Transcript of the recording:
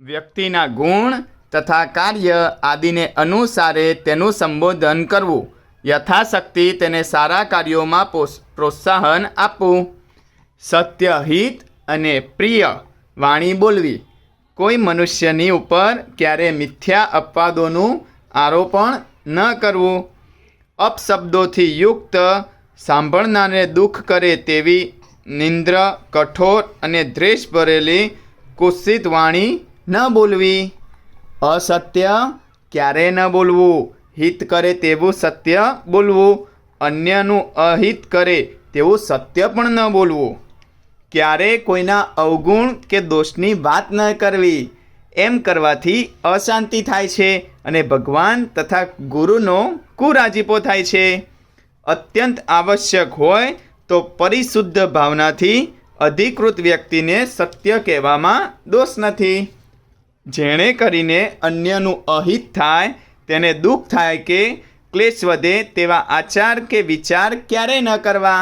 વ્યક્તિના ગુણ તથા કાર્ય આદિને અનુસારે તેનું સંબોધન કરવું. યથાશક્તિ તેને સારા કાર્યોમાં પ્રોત્સાહન આપવું. સત્યહિત અને પ્રિય વાણી બોલવી. કોઈ મનુષ્યની ઉપર ક્યારે મિથ્યા અપવાદોનું આરોપણ ન કરવું. અપશબ્દોથી યુક્ત સાંભળનારને દુઃખ કરે તેવી નિંદ્ર, કઠોર અને દ્વેષ ભરેલી કુત્સિત વાણી ન બોલવી. અસત્ય ક્યારેય ન બોલવું? હિત કરે તેવું સત્ય બોલવું. અન્યનું અહિત કરે તેવું સત્ય પણ ન બોલવું. ક્યારેય કોઈના અવગુણ કે દોષની વાત ન કરવી? એમ કરવાથી અશાંતિ થાય છે અને ભગવાન તથા ગુરુનો કુરાજીપો થાય છે. અત્યંત આવશ્યક હોય તો પરિશુદ્ધ ભાવનાથી અધિકૃત વ્યક્તિને સત્ય કહેવામાં દોષ નથી. જેણે કરીને અન્યનું અહિત થાય, તેને દુઃખ થાય કે ક્લેશ વધે તેવા આચાર કે વિચાર ક્યારેય ન કરવા.